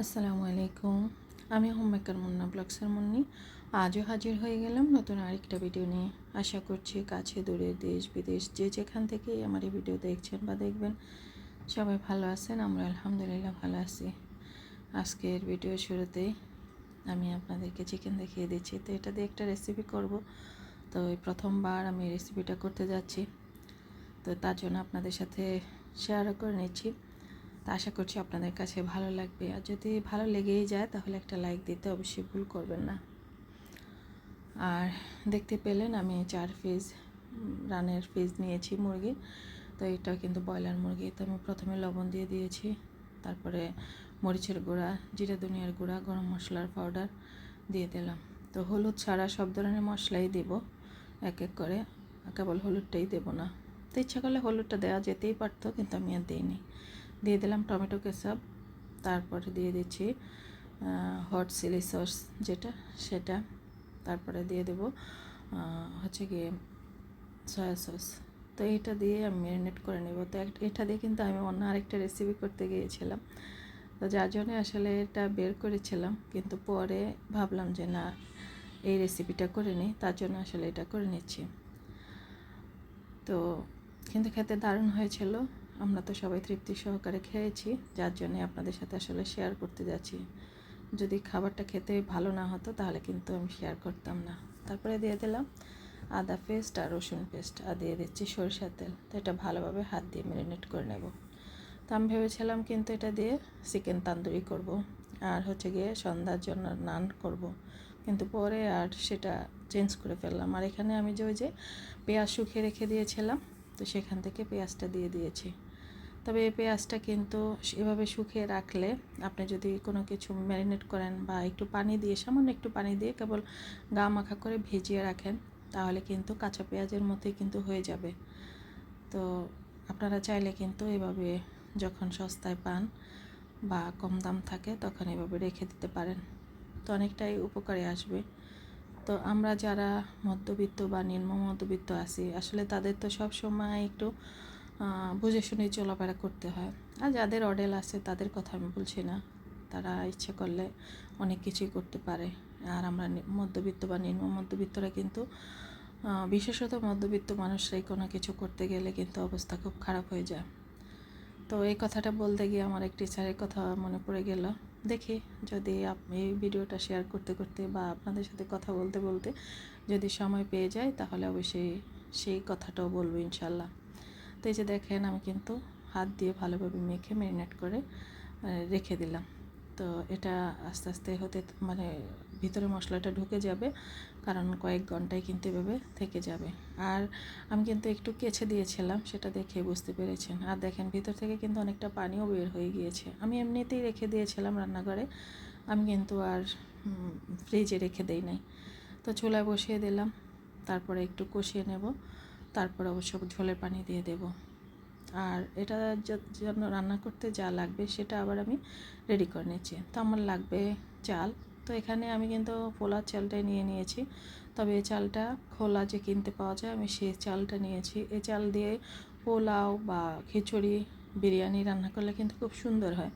আসসালামু আলাইকুম। আমি হোমমেকার মুন্না, ব্লগসের মুন্নি। আজও হাজির হয়ে গেলাম নতুন আরেকটা ভিডিও নিয়ে। আশা করছি কাছে দূরে দেশ, বিদেশ, যে যেখান থেকেই আমার এই ভিডিও দেখছেন বা দেখবেন, সবাই ভালো আছেন, আমরা আলহামদুলিল্লাহ ভালো আছি। আজকের ভিডিও শুরুতেই আমি আপনাদেরকে চিকেন দেখিয়ে দিচ্ছি। তো এটা দিয়ে একটা রেসিপি করব। তো এই প্রথমবার আমি রেসিপিটা করতে যাচ্ছি। তো তার জন্য আপনাদের সাথে শেয়ারও করে নিচ্ছি। তা আশা করছি আপনাদের কাছে ভালো লাগবে। আর যদি ভালো লেগেই যায়, তাহলে একটা লাইক দিতে অবশ্যই ভুল করবেন না। আর দেখতে পেলেন আমি চার পিস রানের পিস নিয়েছি মুরগি। তো এটা কিন্তু ব্রয়লার মুরগি। তো আমি প্রথমে লবণ দিয়ে দিয়েছি। তারপরে মরিচের গুঁড়া, জিরা ধনিয়ার গুঁড়া, গরম মশলার পাউডার দিয়ে দিলাম। তো হলুদ ছাড়া সব ধরনের মশলাই দেব, এক এক করে। কেবল হলুদটাই দেবো না। তো ইচ্ছা করলে হলুদটা দেওয়া যেতেই পারতো, কিন্তু আমি আর দিইনি। দিয়ে দিলাম টমেটো কেচাপ, তারপরে দিয়ে দিচ্ছি হট চিলি সস যেটা, সেটা, তারপরে দিয়ে দেব হচ্ছে গিয়ে সয়া সস তো এটা দিয়ে আমি ম্যারিনেট করে নেব। তো এটা দিয়ে কিন্তু আমি অন্য আরেকটা রেসিপি করতে গিয়েছিলাম। তো যার জন্যে আসলে এটা বের করেছিলাম, কিন্তু পরে ভাবলাম যে না, এই রেসিপিটা করে নিই, তার জন্য আসলে এটা করে নিচ্ছি। তো কিন্তু খেতে দারুণ হয়েছিল। আমরা তো সবাই তৃপ্তি সহকারে খেয়েছি, যার জন্যে আপনাদের সাথে আসলে শেয়ার করতে যাচ্ছি। যদি খাবারটা খেতে ভালো না হতো, তাহলে কিন্তু আমি শেয়ার করতাম না। তারপরে দিয়ে দিলাম আদা পেস্ট আর রসুন পেস্ট আর দিয়ে দিচ্ছি সরিষার তেল। তো এটা ভালোভাবে হাত দিয়ে ম্যারিনেট করে নেব। তো আমি ভেবেছিলাম কিন্তু এটা দিয়ে চিকেন তান্দুরি করব, আর হচ্ছে গিয়ে সন্ধ্যার জন্য নান করব। কিন্তু পরে আর সেটা চেঞ্জ করে ফেললাম। আর এখানে আমি যে ওই যে পেঁয়াজ শুকিয়ে রেখে দিয়েছিলাম, তো সেখান থেকে পেঁয়াজটা দিয়ে দিয়েছি। তবে পেঁয়াজটা কিন্তু এভাবে শুকিয়ে রাখলে আপনি যদি কোনো কিছু ম্যারিনেট করেন বা একটু পানি দিয়ে, সামান্য একটু পানি দিয়ে কেবল গা মাখা করে ভিজিয়ে রাখেন, তাহলে কিন্তু কাঁচা পেঁয়াজের মতোই কিন্তু হয়ে যাবে। তো আপনারা চাইলে কিন্তু এভাবে যখন সস্তায় পান বা কম দাম থাকে তখন এভাবে রেখে দিতে পারেন। তো অনেকটাই উপকারে আসবে। তো আমরা যারা মধ্যবিত্ত বা নিম্ন মধ্যবিত্ত আছি, আসলে তাদের তো সব সময় একটু বুঝে শুনে চলাফেরা করতে হয়। আর যাদের অডেল আছে, তাদের কথা আমি বলছি না। তারা ইচ্ছে করলে অনেক কিছুই করতে পারে। আর আমরা মধ্যবিত্ত বা নিম্ন মধ্যবিত্তরা কিন্তু বিশেষত মধ্যবিত্ত মানুষরাই কোনো কিছু করতে গেলে কিন্তু অবস্থা খুব খারাপ হয়ে যায়। তো এই কথাটা বলতে গিয়ে আমার এক টিচারের কথা মনে পড়ে গেল। দেখি যদি আপনি এই ভিডিওটা শেয়ার করতে করতে বা আপনাদের সাথে কথা বলতে বলতে যদি সময় পেয়ে যায়, তাহলে অবশ্যই সেই কথাটাও বলব ইনশাল্লাহ। তো এই যে দেখেন, আমি কিন্তু হাত দিয়ে ভালোভাবে মেখে ম্যারিনেট করে রেখে দিলাম। তো এটা আস্তে আস্তে হতে মানে ভিতরে মশলাটা ঢুকে যাবে, কারণ কয়েক ঘন্টায় কিন্তু এভাবে থেকে যাবে। আর আমি কিন্তু একটু কেছে দিয়েছিলাম, সেটা দেখে বুঝতে পেরেছেন। আর দেখেন, ভিতর থেকে কিন্তু অনেকটা পানিও বের হয়ে গিয়েছে। আমি এমনিতেই রেখে দিয়েছিলাম রান্নাঘরে, আমি কিন্তু আর ফ্রিজে রেখে দেই নাই। তো চুলায় বসিয়ে দিলাম, তারপরে একটু কষিয়ে নেব। তারপর অবশ্য ঝোলের পানি দিয়ে দেব। আর এটা জন্য রান্না করতে যা লাগবে সেটা আবার আমি রেডি করে নিচ্ছি। তো আমার লাগবে চাল। তো এখানে আমি কিন্তু পোলার চালটাই নিয়ে নিয়েছি। তবে এই চালটা খোলা যে কিনতে পাওয়া যায় আমি সেই চালটা নিয়েছি। এই চাল দিয়ে পোলাও বা খিচুড়ি, বিরিয়ানি রান্না করলে কিন্তু খুব সুন্দর হয়।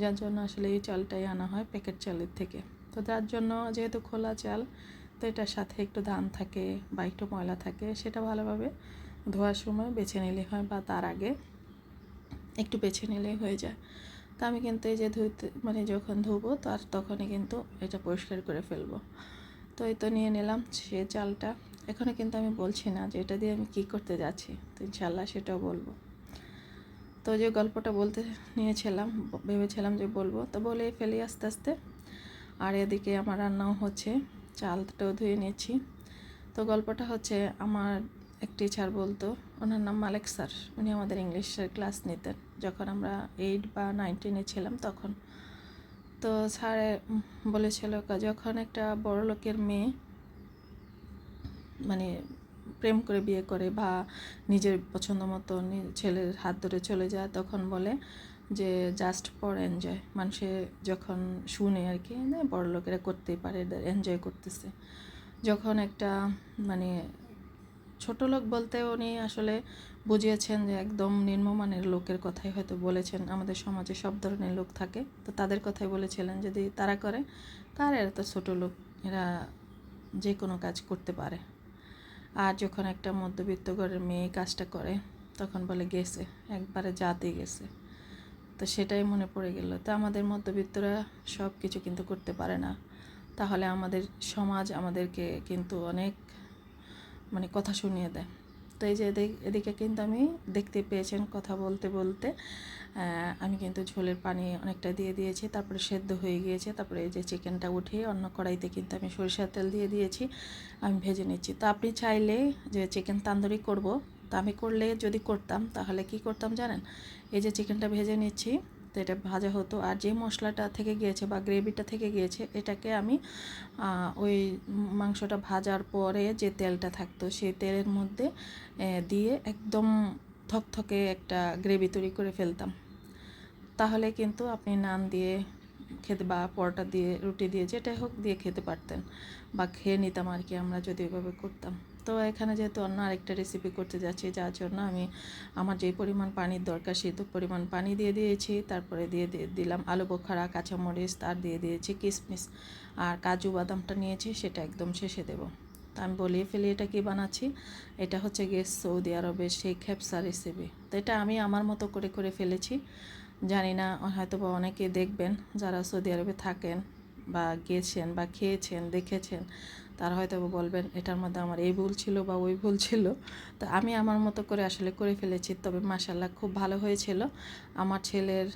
যার জন্য আসলে এই চালটাই আনা হয় প্যাকেট চালের থেকে। তো তার জন্য যেহেতু খোলা চাল তো এটার সাথে একটু ধান থাকে বা একটু ময়লা থাকে, সেটা ভালোভাবে ধোয়ার সময় বেছে নিলে হয় বা তার আগে একটু বেছে নিলেই হয়ে যায়। তা আমি কিন্তু এই যে ধুতে মানে যখন ধুবো তার তখনই কিন্তু এটা পরিষ্কার করে ফেলব। তো এই তো নিয়ে নিলাম সে চালটা। এখনও কিন্তু আমি বলছি না যে এটা দিয়ে আমি কী করতে যাচ্ছি, তো ইনশাল্লাহ সেটাও বলব। তো যে গল্পটা বলতে নিয়েছিলাম ভেবেছিলাম যে বলব, তো বলে ফেলি আস্তে আস্তে। আর এদিকে আমার রান্নাও হচ্ছে। চালটাও ধুয়ে নিয়েছি। তো গল্পটা হচ্ছে আমার এক টিচার বলতো, ওনার নাম মালেক স্যার, উনি আমাদের ইংলিশের ক্লাস নিতেন যখন আমরা এইট বা নাইনটিনে ছিলাম তখন। তো স্যারে বলেছিল যখন একটা বড় লোকের মেয়ে মানে প্রেম করে বিয়ে করে বা নিজের পছন্দ মতো ছেলের হাত ধরে চলে যায় তখন বলে যে জাস্ট ফর এনজয় মানুষে যখন শুনে আর কি বড় লোকেরা করতেই পারে এনজয় করতেছে। যখন একটা মানে ছোট লোক বলতে উনি আসলে বুঝিয়েছেন যে একদম নিম্নমানের লোকের কথাই হয়তো বলেছেন। আমাদের সমাজে সব ধরনের লোক থাকে। তো তাদের কথাই বলেছিলেন যদি তারা করে কার এরা তো ছোটো লোক, এরা যে কোনো কাজ করতে পারে। আর যখন একটা মধ্যবিত্ত ঘরের মেয়ে কাজটা করে, তখন বলে গেছে, একবারে জাতে গেছে। তো সেটাই মনে পড়ে গেল। তো আমাদের মধ্যবিত্তরা সব কিছু কিন্তু করতে পারে না। তাহলে আমাদের সমাজ আমাদেরকে কিন্তু অনেক মানে কথা শুনিয়ে দেয়। তো এই যে এদিক- কিন্তু আমি দেখতে পেয়েছেন কথা বলতে বলতে আমি কিন্তু ঝোলের পানি অনেকটা দিয়ে দিয়েছি, তারপরে সেদ্ধ হয়ে গিয়েছে, তারপরে এই যে চিকেনটা উঠিয়ে অন্য কড়াইতে কিন্তু আমি সরিষার তেল দিয়ে দিয়েছি, আমি ভেজে নিচ্ছি। তো আপনি চাইলে যে চিকেন তান্দুরি করব তো আমি করলে যদি করতাম, তাহলে কি করতাম জানেন? এই যে চিকেনটা ভেজে নিচ্ছি, তো এটা ভাজা হতো। আর যে মশলাটা থেকে গিয়েছে বা গ্রেভিটা থেকে গিয়েছে, এটাকে আমি ওই মাংসটা ভাজার পরে যে তেলটা থাকতো, সেই তেলের মধ্যে দিয়ে একদম থকথকে একটা গ্রেভি তৈরি করে ফেলতাম। তাহলে কিন্তু আপনি নান দিয়ে খেতে বা পরোটা দিয়ে, রুটি দিয়ে, যেটাই হোক দিয়ে খেতে পারতেন বা খেয়ে নিতাম আর কি আমরা যদি ওইভাবে করতাম। তো এখানে যেহেতু অন্য আরেকটা রেসিপি করতে যাচ্ছি, যার জন্য আমি আমার যে পরিমাণ পানির দরকার সেই তো পরিমাণ পানি দিয়ে দিয়েছি, তারপরে দিয়ে দিয়ে দিলাম আলু বোখারা, কাঁচামরিচ, তার দিয়ে দিয়েছি কিশমিশ আর কাজু বাদামটা নিয়েছি, সেটা একদম শেষে দেবো। তা আমি বলিয়ে ফেলি এটা কি বানাচ্ছি? এটা হচ্ছে গিয়ে সৌদি আরবের সেই খেপসা রেসিপি তো এটা আমি আমার মতো করে করে ফেলেছি। জানি না হয়তো বা অনেকে দেখবেন যারা সৌদি আরবে থাকেন বা গেছেন বা খেয়েছেন, দেখেছেন, তারা হয়তো বলবেন, এটার মধ্যে আমার এই ভুল ছিল বা ওই ভুল ছিল। তো আমি আমার মতো করে আসলে করে ফেলেছি। তবে মাসাল্লাহ খুব ভালো হয়েছিল। আমার ছেলের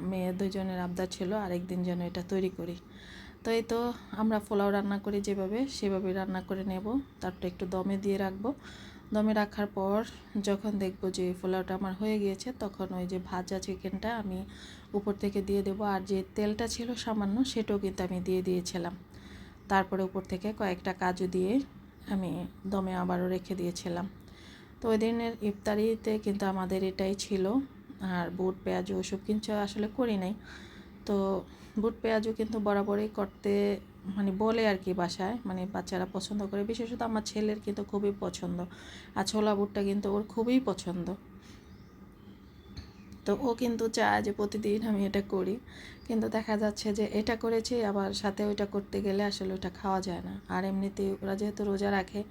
মেয়ে দুজনের আবদার ছিল, আরেকদিন যেন এটা তৈরি করি। তো এই তো আমরা পোলাও রান্না করি যেভাবে সেভাবে রান্না করে নেব। তারপরে একটু দমে দিয়ে রাখব। দমে রাখার পর যখন দেখব যে পোলাওটা আমার হয়ে গিয়েছে, তখন ওই যে ভাজা চিকেনটা আমি উপর থেকে দিয়ে দেবো। আর যে তেলটা ছিল সামান্য, সেটাও কিন্তু আমি দিয়ে দিয়েছিলাম। তারপরে উপর থেকে কয়েকটা কাজু দিয়ে আমি দমে আবারও রেখে দিয়েছিলাম। তো ওই দিনের ইফতারিতে কিন্তু আমাদের এটাই ছিল। আর বুট, পেঁয়াজ ওসব কিছু আসলে করি নাই। তো বুট পেঁয়াজও কিন্তু বরাবরই করতে মানে বলে আর কি বাসায় মানে বাচ্চারা পছন্দ করে। বিশেষত আমার ছেলের কিন্তু খুবই পছন্দ। আর ছোলা বুটটা কিন্তু ওর খুবই পছন্দ। তো ও কিন্তু চায় যে প্রতিদিন আমি এটা করি। কিন্তু দেখা যাচ্ছে যে এটা করেছি, আবার সাথে ওইটা করতে গেলে আসলে ওটা খাওয়া যায় না। আর এমনিতে ওরা যেহেতু রোজা রাখে,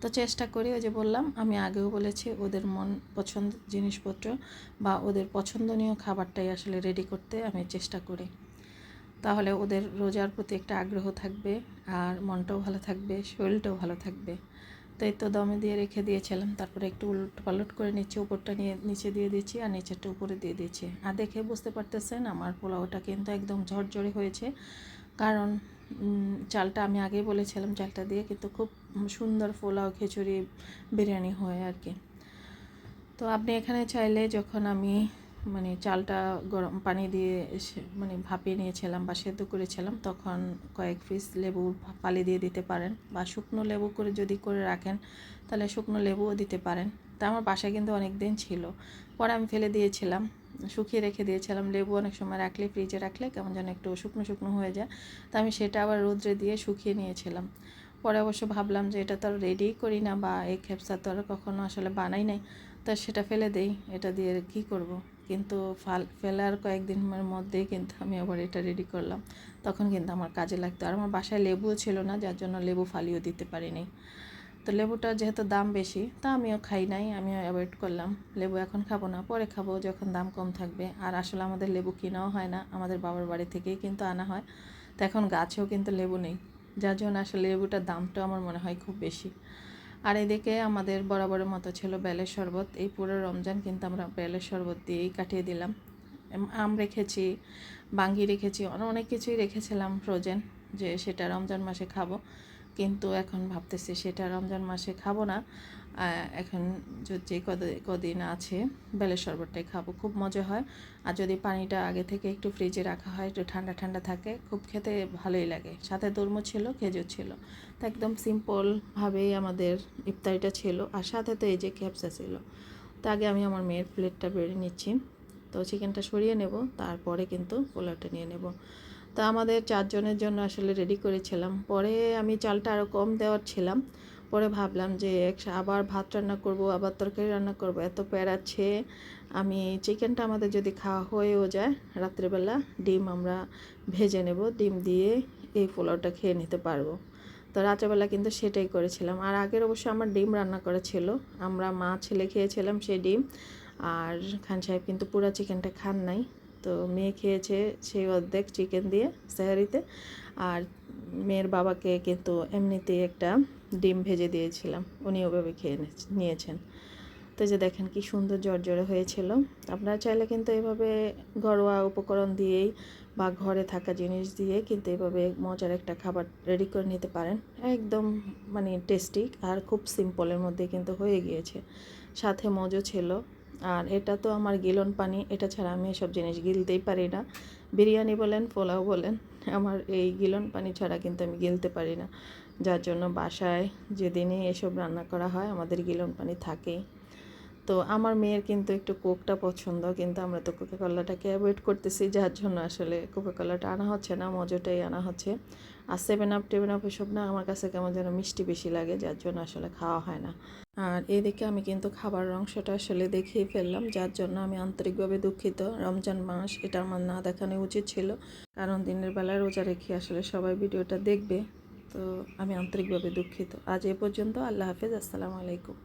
তো চেষ্টা করি ওই যে বললাম, আমি আগেও বলেছি ওদের মন পছন্দ জিনিসপত্র বা ওদের পছন্দনীয় খাবারটাই আসলে রেডি করতে আমি চেষ্টা করি। তাহলে ওদের রোজার প্রতি একটা আগ্রহ থাকবে আর মনটাও ভালো থাকবে, শরীরটাও ভালো থাকবে। তো এই তো দমে দিয়ে রেখে দিয়েছিলাম, তারপরে একটু উলট পালট করে নিচে উপরটা নিয়ে, নিচে দিয়ে দিয়েছি আর নিচেরটা উপরে দিয়ে দিয়েছি। আর দেখে বুঝতে পারতেছেন আমার পোলাওটা কিন্তু একদম ঝরঝরে হয়েছে, কারণ চালটা আমি আগেই বলেছিলাম চালটা দিয়ে কিন্তু খুব সুন্দর পোলাও খিচুড়ি, বিরিয়ানি হয় আর কি। তো আপনি এখানে চাইলে যখন আমি মানে চালটা গরম পানি দিয়ে মানে ভাপিয়ে নিয়েছিলাম বা সেদ্ধ করেছিলাম, তখন কয়েক পিস লেবু পালি দিয়ে দিতে পারেন বা শুকনো লেবু করে যদি করে রাখেন, তাহলে শুকনো লেবুও দিতে পারেন। তা আমার বাসায় কিন্তু অনেক দিন ছিল। পরে আমি ফেলে দিয়েছিলাম, শুকিয়ে রেখে দিয়েছিলাম। লেবু অনেক সময় রাখলে, ফ্রিজে রাখলে কেমন যেন একটু শুকনো শুকনো হয়ে যায়। তা আমি সেটা আবার রোদ্রে দিয়ে শুকিয়ে নিয়েছিলাম। পরে অবশ্য ভাবলাম যে এটা তো আর রেডিই করি না বা এই খেপসা তো আর কখনো আসলে বানাই নাই, তা সেটা ফেলে দেই, এটা দিয়ে কি করব? কিন্তু ফাল, ফেলার কয়েকদিনের মধ্যেই কিন্তু আমি আবার এটা রেডি করলাম। তখন কিন্তু আমার কাজে লাগতো। আর আমার বাসায় লেবুও ছিল না, যার জন্য লেবু ফালিও দিতে পারিনি। তো লেবুটার যেহেতু দাম বেশি, তা আমিও খাই নাই, আমিও অ্যাভয়েড করলাম। লেবু এখন খাব না, পরে খাব যখন দাম কম থাকবে। আর আসলে আমাদের লেবু কেনাও হয় না, আমাদের বাবার বাড়ি থেকেই কিন্তু আনা হয়। তো এখন গাছেও কিন্তু লেবু নেই। যার জন্য আসলে লেবুটার দামটাও আমার মনে হয় খুব বেশি। আর এদিকে আমাদের বরাবরের মতো ছিল বেলের শরবত। এই পুরো রমজান কিন্তু আমরা বেলের শরবত দিয়েই কাটিয়ে দিলাম। আম রেখেছি, বাঙ্গি রেখেছি অনেক কিছুই রেখেছিলাম ফ্রোজেন যে সেটা রমজান মাসে খাব। কিন্তু এখন ভাবতেছি সেটা রমজান মাসে খাব না। এখন যে- যে কদ, কদিন আছে, বেলের শরবতটাই খাব, খুব মজা হয়। আর যদি পানিটা আগে থেকে একটু ফ্রিজে রাখা হয়, একটু ঠান্ডা ঠান্ডা থাকে, খুব খেতে ভালোই লাগে। সাথে তরমুজ ছিল, খেজুর ছিল। তো একদম সিম্পলভাবেই আমাদের ইফতারিটা ছিল। আর সাথে তো এই যে ক্যাপসা ছিল। তো আগে আমি আমার মেয়ের প্লেটটা বেড়ে নিচ্ছি। তো চিকেনটা সরিয়ে নেব, তারপরে কিন্তু পোলাওটা নিয়ে নেব। তা আমাদের চারজনের জন্য আসলে রেডি করেছিলাম। পরে আমি চালটা আরও কম দেওয়ার ছিলাম। পরে ভাবলাম যে আবার ভাত রান্না করব, আবার তরকারি রান্না করব। এত প্যারাচ্ছে আমি চিকেনটা আমাদের যদি খাওয়া হয়েও যায়, রাত্রেবেলা ডিম আমরা ভেজে নেব, ডিম দিয়ে এই পোলাওটা খেয়ে নিতে পারব। তো রাত্রেবেলা কিন্তু সেটাই করেছিলাম। আর আগের অবশ্য আমার ডিম রান্না করা ছিল। আমরা মা ছেলে খেয়েছিলাম সেই ডিম। আর খান সাহেব কিন্তু পুরো চিকেনটা খান নাই। তো মেয়ে খেয়েছে সেই অর্ধেক চিকেন দিয়ে স্যাহারিতে আর মেয়ের বাবাকে কিন্তু এমনিতেই একটা ডিম ভেজে দিয়েছিলাম। উনি ওভাবে খেয়ে নিয়েছেন। তো যে দেখেন কি সুন্দর জর্জরে হয়েছিল। আপনারা চাইলে কিন্তু এভাবে ঘরোয়া উপকরণ দিয়েই বা ঘরে থাকা জিনিস দিয়ে কিন্তু এভাবে মজার একটা খাবার রেডি করে নিতে পারেন। একদম মানে টেস্টি আর খুব সিম্পলের মধ্যে কিন্তু হয়ে গিয়েছে। সাথে মজো ছিল। আর এটা তো আমার গিলন পানি, এটা ছাড়া আমি এসব জিনিস গিলতেই পারি না। বিরিয়ানি বলেন, পোলাও বলেন আমার এই গিলন পানি ছাড়া কিন্তু আমি গিলতে পারি না। যার জন্য বাসায় যেদিনই এসব রান্না করা হয়, আমাদের গিলন পানি থাকেই। তো আমার মেয়ের কিন্তু একটু কোকটা পছন্দ, কিন্তু আমরা তো কোকা কলাটাকে অ্যাভয়েড করতেছি, যার জন্য আসলে কোকা কলাটা আনা হচ্ছে না, মজাটাই আনা হচ্ছে। আর সেভেন আপ টেভেন আপ এসব না আমার কাছে কেমন যেন মিষ্টি বেশি লাগে, যার জন্য আসলে খাওয়া হয় না। আর এদিকে আমি কিন্তু খাবার অংশটা আসলে দেখেই ফেললাম, যার জন্য আমি আন্তরিকভাবে দুঃখিত। রমজান মাস, এটা আমার না দেখানো উচিত ছিল, কারণ দিনের বেলায় রোজা রেখে আসলে সবাই ভিডিওটা দেখবে। তো আমি আন্তরিকভাবে দুঃখিত। আজ এ পর্যন্ত, আল্লাহ হাফেজ, আসসালামু আলাইকুম।